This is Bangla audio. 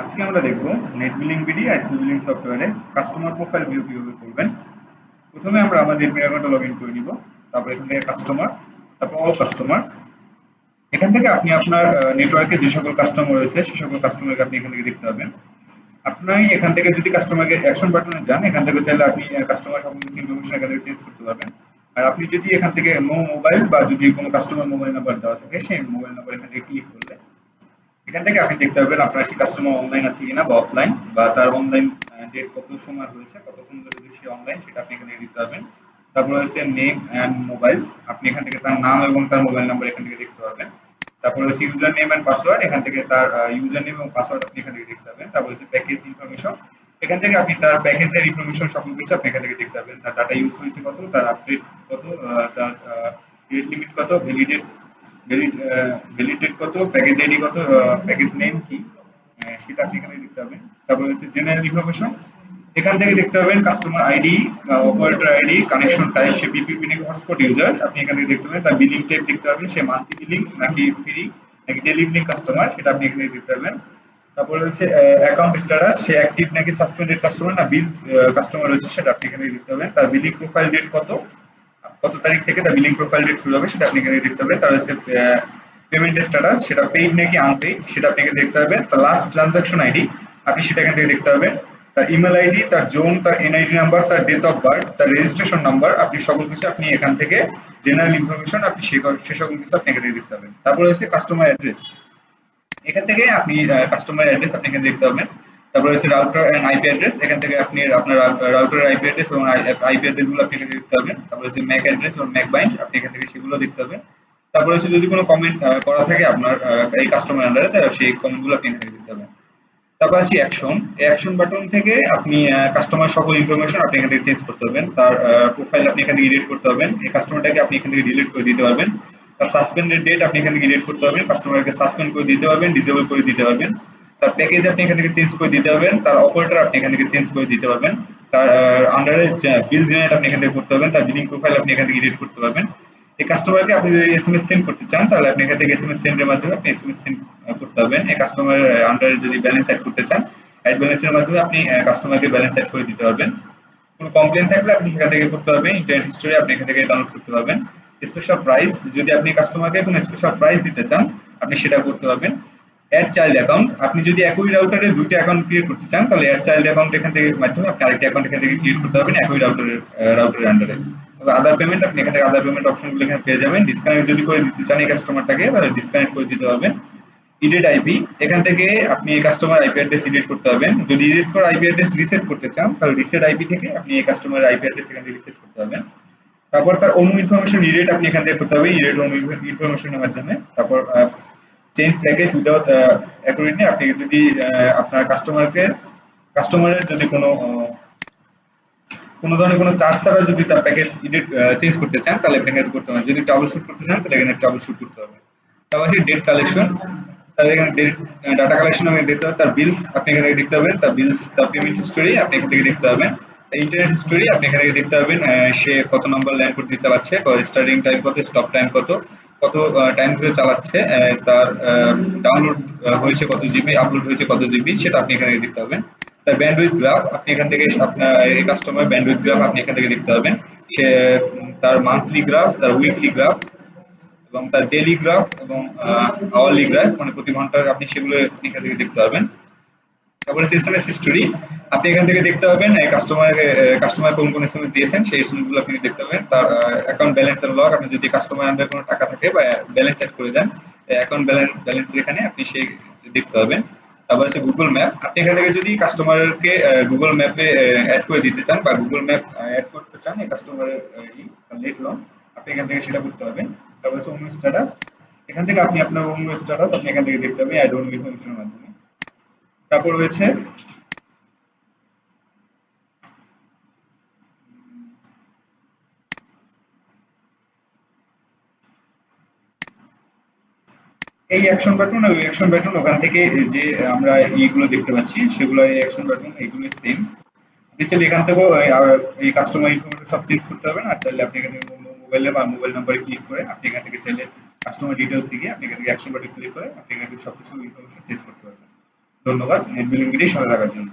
আজকে আমরা দেখব net billing BD ISP billing সফটওয়্যারে কাস্টমার প্রোফাইল ভিউ কীভাবে করবেন। প্রথমে আমরা আমাদের অ্যাকাউন্টে লগ ইন করে নিব, তারপর এখান থেকে কাস্টমার তারপর অল কাস্টমার এখান থেকে আপনি আপনার নেটওয়ার্কে যে সকল কাস্টমার রয়েছে, সে সকল কাস্টমারকে আপনি এখান থেকে দেখতে পাবেন। আপনি এখান থেকে যদি কাস্টমারকে অ্যাকশন বাটনে যান, এখান থেকে চাইলে আপনি কাস্টমার কিছু ইনফরমেশন এখান থেকে চেঞ্জ করতে পারবেন। আর আপনি যদি এখান থেকে নো মোবাইল বা যদি কোনো কাস্টমার মোবাইল নাম্বার দেওয়া থাকে, সেই মোবাইল নাম্বার এখান থেকে ক্লিক করলে এখান থেকে আপনি দেখতে পাবেন আপনার সেই কাস্টমার অনলাইন আছে কিনা বা অফলাইন বা তার অনলাইন ডেট কত সময় হয়েছে, কতক্ষণ ধরে সে অনলাইন সেটা আপনি এখান থেকে দেখতে পাবেন তারপর হচ্ছে নেম অ্যান্ড মোবাইল আপনি এখান থেকে তার নাম এবং তার মোবাইল নাম্বার এখান থেকে দেখতে পারবেন। তারপর হচ্ছে ইউজার নেম অ্যান্ড পাসওয়ার্ড এখান থেকে তার ইউজার নেম এবং পাসওয়ার্ড আপনি এখান থেকে দেখতে পাবেন তারপর হচ্ছে প্যাকেজ ইনফরমেশন এখান থেকে আপনি তার প্যাকেজের ইনফরমেশন সকল কিছু আপনি এখান থেকে দেখতে পাবেন তার ডাটা ইউজ হয়েছে কত, তার আপডেট কত তার ডেট লিমিট কত ভ্যালিডেট ভ্যালিডেট কত প্যাকেজ আইডি কত প্যাকেজ নেম কি? সেটা আপনি এখানে দেখতে পাবেন। তারপর হচ্ছে জেনারেল ইনফরমেশন এখান থেকে দেখতে পাবেন customer ID operator ID connection type সে পিপিপি নাকি হটস্পট ইউজার আপনি এখান থেকে দেখতে পাবেন, তার বিলিং টাইপ দেখতে পাবেন, সে মান্থলি বিলিং নাকি ফ্রি নাকি ডেলি বিলিং কাস্টমার সেটা আপনি এখানে দেখতে পাবেন। তারপর হচ্ছে অ্যাকাউন্ট স্ট্যাটাস সে অ্যাক্টিভ নাকি সাসপেন্ডেড কাস্টমার না বিল কাস্টমার রয়েছে, সেটা আপনি এখানে দেখতে পাবেন। তার বিলিং প্রোফাইল ডেট কত? কত তারিখ থেকে তার বিলিং প্রোফাইল ডেট শুরু হবে সেটা আপনি দেখতে পাবেন তার হচ্ছে পেমেন্ট স্ট্যাটাস সেটা পেইড নাকি আনপেইড সেটা আপনি দেখতে পাবেন তার লাস্ট ট্রানজাকশন আইডি আপনি সেটা এখান থেকে দেখতে পাবেন তার ইমেল আইডি তার জোন, তার এনআইডি নাম্বার তার ডেট অফ বার্থ তার রেজিস্ট্রেশন নাম্বার আপনি সকল কিছু আপনি এখান থেকে জেনারেল ইনফরমেশন আপনি সে সকল কিছু আপনি এখান থেকে দেখতে পাবেন তারপরে হচ্ছে কাস্টমার অ্যাড্রেস এখান থেকে আপনি কাস্টমার অ্যাড্রেস আপনি এখানে দেখতে পাবেন। তারপরে হচ্ছে রাউটার এন্ড আইপি অ্যাড্রেস এখান থেকে আপনি আপনার রাউটারের আইপি অ্যাড্রেস এবং আইপি অ্যাড্রেসগুলো আপনি এখানে দেখতে পাবেন তারপরে হচ্ছে ম্যাক অ্যাড্রেস এবং ম্যাক বাইন্ড আপনি এখান থেকে সেগুলো দেখতে পাবেন তারপরে হচ্ছে যদি কোনো কমেন্ট করা থাকে আপনার এই কাস্টমার আন্ডারে তাহলে সেই কমেন্টগুলো আপনি এখানে দেখতে পাবেন তারপর আছে অ্যাকশন অ্যাকশন বাটন থেকে আপনি কাস্টমার সকল ইনফরমেশন আপনি এখান থেকে চেঞ্জ করতে পারবেন। তার প্রোফাইল আপনি এখান থেকে এডিট করতে পারবেন। এই কাস্টমারটাকে আপনি এখান থেকে ডিলিট করে দিতে পারবেন। তার সাসপেন্ডেড ডেট আপনি এখান থেকে এডিট করতে পারবেন। কাস্টমারকে সাসপেন্ড করে দিতে পারবেন ডিসেবল করে দিতে পারবেন। তার প্যাকেজ আপনি এখান থেকে চেঞ্জ করে দিতে পারবেন, তার অপারেটর আপনি এখান থেকে চেঞ্জ করে দিতে পারবেন, তার আন্ডারে বিল জেনারেট আপনি এখান থেকে করতে পারবেন, তার বিলিং প্রোফাইল আপনি এখান থেকে এডিট করতে পারবেন। এই কাস্টমারকে আপনি যদি এসএমএস সেন্ড করতে চান, তাহলে আপনি এখান থেকে এসএমএস সেন্ডের মাধ্যমে আপনি এসএমএস সেন্ড করতে পারবেন। এই কাস্টমার আন্ডারে যদি ব্যালেন্স অ্যাড করতে চান অ্যাড ব্যালেন্সের মাধ্যমে আপনি কাস্টমারকে ব্যালেন্স অ্যাড করে দিতে পারবেন। কোনো কমপ্লেন থাকলে আপনি এখান থেকে করতে পারবেন ইন্টারনেট হিস্টোরি আপনি এখান থেকে ডাউনলোড করতে পারবেন। স্পেশাল প্রাইস যদি আপনি কাস্টমারকে কোনো স্পেশাল প্রাইস দিতে চান, আপনি সেটা করতে পারবেন। অ্যাড চাইল্ড অ্যাকাউন্ট আপনি যদি একই রাউটারে দুইটা অ্যাকাউন্ট ক্রিয়েট করতে চান, তাহলে অ্যাড চাইল্ড অ্যাকাউন্ট এখান থেকে মাধ্যমে আপনি আরেকটা অ্যাকাউন্ট এখান থেকে ক্রিয়েট করতে পারবেন একই রাউটারের রাউটারের আন্ডারে তবে আদার পেমেন্ট আপনি এখান থেকে আদার পেমেন্ট অপশনগুলো এখানে পেয়ে যাবেন। ডিসকানেক্ট যদি করে দিতে চান এই কাস্টমারটাকে তাহলে ডিসকানেক্ট করে দিতে পারবেন। ইডেড আইপি এখান থেকে আপনি এই কাস্টমার আইপি অ্যাড্রেস ইডিট করতে পারবেন। যদি ইডিট করে আইপি অ্যাড্রেস রিসেট করতে চান, তাহলে রিসেট আইপি থেকে আপনি এই কাস্টমার আইপি অ্যাড্রেস এখান থেকে রিসেট করতে পারবেন। তারপর তার অনু ইনফরমেশন ইডিট আপনি এখান থেকে করতে হবে ইডিট অনু ইনফরমেশনের মাধ্যমে। তারপর চেঞ্জ প্যাকেজ উইদাউট অ্যাকুরেটলি আপনি যদি আপনার কাস্টমারকে কাস্টমারের যদি কোনো কোনো ধরনের কোনো চার্জ ছাড়া যদি তার প্যাকেজ ইডিট চেঞ্জ করতে চান, তাহলে এখানে করতে পারবেন যদি ট্রাবল শুট করতে চান, তাহলে এখানে ট্রাবল শুট করতে হবে। আছে ডেট কালেকশন তাহলে এখানে ডেট ডাটা কালেকশন আপনি দেখতে হবে। তার বিলস আপনি এখান থেকে দেখতে পাবেন তার বিলস তার পেমেন্ট হিস্টোরি আপনি এখান থেকে দেখতে পাবেন ইন্টারনেট হিস্টোরি আপনি এখান থেকে দেখতে পাবেন সে কত নম্বর ল্যান্ড করতে চালাচ্ছে স্টার্টিং টাইম কত স্টপ টাইম কত। কত টাইম ধরে চালাচ্ছে তার ডাউনলোড হয়েছে কত জিবি আপলোড হয়েছে কত জিবি সেটা আপনি এখান থেকে দেখতে পাবেন। তার ব্যান্ডউইথ গ্রাফ আপনি এখান থেকে, আপনার, এই কাস্টমার ব্যান্ডউইথ গ্রাফ আপনি এখান থেকে দেখতে পাবেন। সে তার মান্থলি গ্রাফ তার উইকলি গ্রাফ এবং তার ডেলি গ্রাফ এবং আওয়ারলি গ্রাফ মানে প্রতি ঘণ্টার আপনি সেগুলো এখান থেকে দেখতে পাবেন। তারপরে সিস্টেমের হিস্টোরি আপনি এখান থেকে দেখতে পাবেন এই কাস্টমারকে কাস্টমার কোন কোন এসএমএস দিয়েছেন, সেই এসএমএসগুলো আপনি দেখতে পাবেন। তার অ্যাকাউন্ট ব্যালেন্স এর লগ আপনি যদি কাস্টমার আন্ডার কোনো টাকা থাকে বা ব্যালেন্স সেট করে দেন অ্যাকাউন্ট ব্যালেন্স ব্যালেন্স এখানে আপনি সেই দেখতে পাবেন। তারপর হচ্ছে গুগল ম্যাপ আপনি এখান থেকে যদি কাস্টমারকে গুগল ম্যাপে অ্যাড করে দিতে চান বা গুগল ম্যাপ অ্যাড করতে চান এই কাস্টমারের নেট লং আপনি এখান থেকে সেটা করতে পারবেন। তারপর হচ্ছে অন্য স্ট্যাটাস এখান থেকে আপনি আপনার অন্য স্ট্যাটাস আপনি এখান থেকে দেখতে পাবেন অ্যাড অন্য ইনফরমেশনের মাধ্যমে। তারপর রয়েছে এই অ্যাকশন বাটন আর ওই অ্যাকশন বাটন ওখান থেকে যে আমরা এইগুলো দেখতে পাচ্ছি, সেগুলো এই অ্যাকশন বাটন এগুলো সেম আপনি এখান থেকেও এই কাস্টমার ইনফরমেশন সব চেঞ্জ করতে পারবেন, আর চাইলে আপনি এখানে মোবাইলে বা মোবাইল নাম্বারে ক্লিক করে আপনি এখান থেকে চাইলে কাস্টমার ডিটেলস গিয়ে আপনি এখান থেকে অ্যাকশন বাটন ক্লিক করে আপনি এখান থেকে সবকিছু ইনফরমেশন চেঞ্জ করতে পারবেন। ধন্যবাদ নেট বিলিং ভিডিওর সাথে থাকার জন্য।